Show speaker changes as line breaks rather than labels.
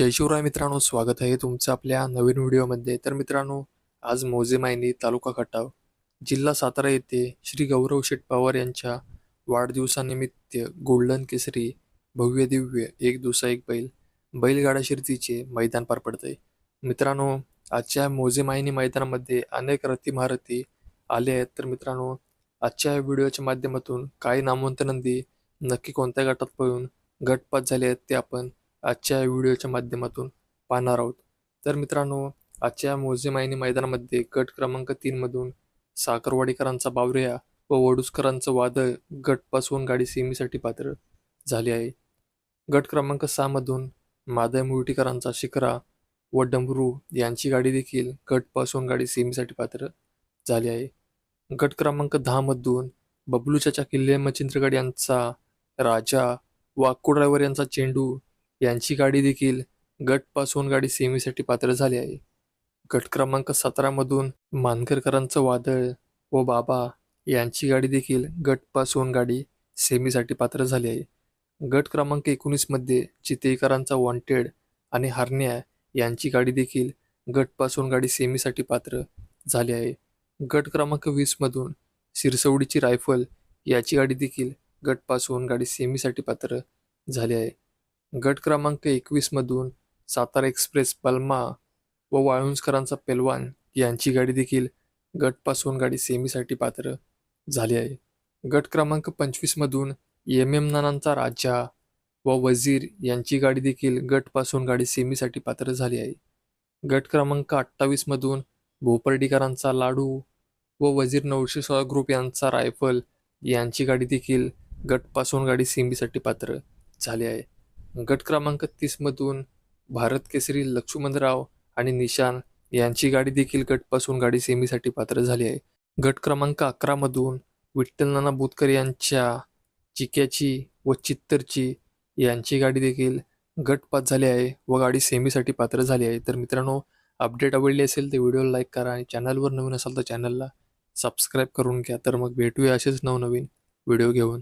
जय शिवराय मित्रांनो स्वागत आहे तुमचं आपल्या नवीन व्हिडिओमध्ये. तर मित्रांनो आज मोजेमायनी तालुका खटाव जिल्हा सातारा येथे श्री गौरव शेठ पवार यांच्या वाढदिवसानिमित्त गोल्डन केसरी भव्य दिव्य एक दिवसा एक बैल बैलगाडा शिर्तीचे मैदान पार पडतंय. मित्रांनो आजच्या मोजेमायनी मैदानामध्ये अनेक रथी महारथी आले आहेत. तर मित्रांनो आजच्या व्हिडिओच्या माध्यमातून काही नामवंत नंदी नक्की कोणत्या गटात पळून गटपात झाले आहेत ते आपण आजच्या व्हिडिओच्या माध्यमातून पाहणार आहोत. तर मित्रांनो आजच्या मोजेमायनी मैदानामध्ये गट क्रमांक तीनमधून साखरवाडीकरांचा बावरिया व वडुसकरांचं वादळ गटपासून गाडी सेमीसाठी पात्र झाली आहे. गट क्रमांक सहामधून मादय मुर्टीकरांचा शिखरा व डमरू यांची गाडी देखील गटपासून गाडी सेमीसाठी पात्र झाली आहे. गट क्रमांक दहामधून बबलूच्याच्या किल्ले मचिंद्रगड यांचा राजा व अक्कू ड्रायव्हर यांचा चेंडू यांची गाडी देखील गटपासून गाडी सेमीसाठी पात्र झाली आहे. गट क्रमांक सतरामधून मानकरकरांचं वादळ व बाबा यांची गाडी देखील गटपासून गाडी सेमीसाठी पात्र झाली आहे. गट क्रमांक एकोणीसमध्ये चितेकरांचा वॉन्टेड आणि हरण्या यांची गाडी देखील गटपासून गाडी सेमीसाठी पात्र झाली आहे. गट क्रमांक वीसमधून सिरसवडीची रायफल याची गाडी देखील गटपासून गाडी सेमीसाठी पात्र झाली आहे. गट क्रमांक एकवीसमधून सातारा एक्सप्रेस पल्मा व वाळुंजकरांचा पेलवान यांची गाडी देखील गटपासून गाडी सेमीसाठी पात्र झाली आहे. गट क्रमांक पंचवीसमधून एम एम नानांचा राजा व वजीर यांची गाडी देखील गटपासून गाडी सेमीसाठी पात्र झाली आहे. गट क्रमांक अठ्ठावीसमधून भोपर्डीकरांचा लाडू व वजीर नऊशे सोळा ग्रुप यांचा रायफल यांची गाडी देखील गटपासून गाडी सेमीसाठी पात्र झाली आहे. गट क्रमांक तीसमधून भारत केसरी लक्ष्मणराव आणि निशान यांची गाडी देखील गटपासून गाडी सेमीसाठी पात्र झाली आहे. गट क्रमांक अकरामधून विठ्ठल नाना बोतकर यांच्या चिक्याची व चित्तरची यांची गाडी देखील गटपात झाली आहे व गाडी सेमीसाठी पात्र झाली आहे. तर मित्रांनो अपडेट आवडली असेल तर व्हिडिओला लाईक करा आणि चॅनलवर नवीन असाल तर चॅनलला सबस्क्राईब करून घ्या. तर मग भेटूया असेच नवनवीन व्हिडिओ घेऊन.